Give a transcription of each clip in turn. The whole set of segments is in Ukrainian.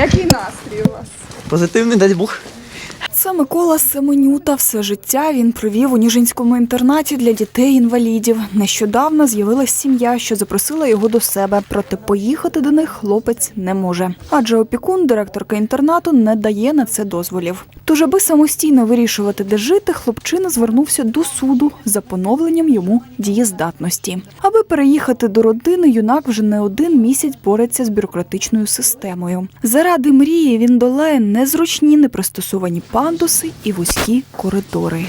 Який настрій у вас? Позитивний дай Бог. Це Микола Семенюта. Все життя він провів у Ніжинському інтернаті для дітей-інвалідів. Нещодавно з'явилась сім'я, що запросила його до себе. Проте поїхати до них хлопець не може. Адже опікун, директорка інтернату, не дає на це дозволів. Тож, аби самостійно вирішувати, де жити, хлопчина звернувся до суду за поновленням йому дієздатності. Аби переїхати до родини, юнак вже не один місяць бореться з бюрократичною системою. Заради мрії він долає незручні, непристосовані пандуси і вузькі коридори.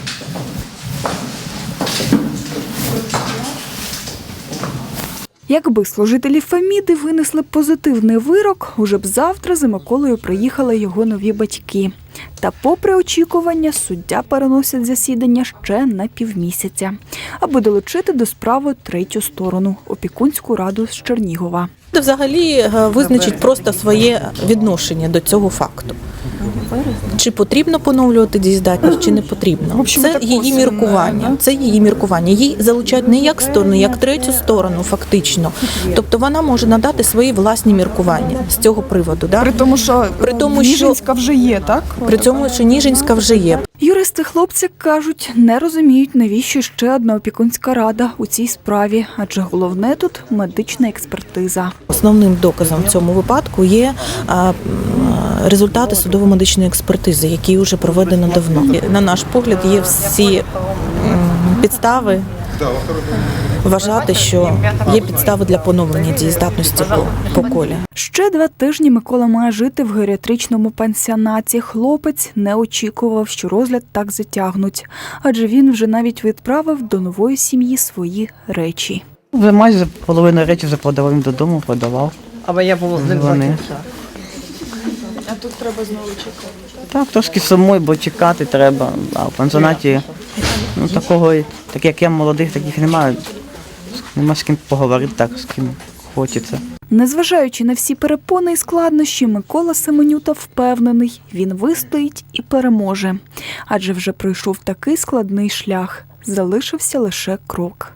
Якби служителі Феміди винесли позитивний вирок, уже б завтра за Миколою приїхали його нові батьки. Та, попри очікування, суддя переносить засідання ще на півмісяця, аби долучити до справи третю сторону опікунську раду з Чернігова. Взагалі е, визначить просто своє відношення до цього факту. Чи потрібно поновлювати дієздатність, чи не потрібно. Це це її міркування. Це її міркування. Її залучають не як сторону, як третю сторону, фактично. Тобто вона може надати свої власні міркування з цього приводу. Да? При тому, що При тому, що- вже є, так? При цьому, що вже є. Юристи хлопця кажуть, не розуміють, навіщо ще одна опікунська рада у цій справі, адже головне тут медична експертиза. Основним доказом в цьому випадку є результати судово-медичної експертизи, які вже проведено давно. На наш погляд, є всі підстави вважати, що є підстави для поновлення дієздатності по, по колі. Ще два тижні Микола має жити в геріатричному пансіонаті. Хлопець не очікував, що розгляд так затягнуть, адже він вже навіть відправив до нової сім'ї свої речі. Вже майже половину речі вже подавав їм додому, подавав. Або я був з ним Вони. А тут треба знову чекати. Так, трошки самой, бо чекати треба. А в пансіонаті ну, такого, так як я молодих, таких немає. Нема з ким поговорити так, з ким хочеться. Незважаючи на всі перепони і складнощі, Микола Семенюта впевнений, він вистоїть і переможе. Адже вже пройшов такий складний шлях. Залишився лише крок.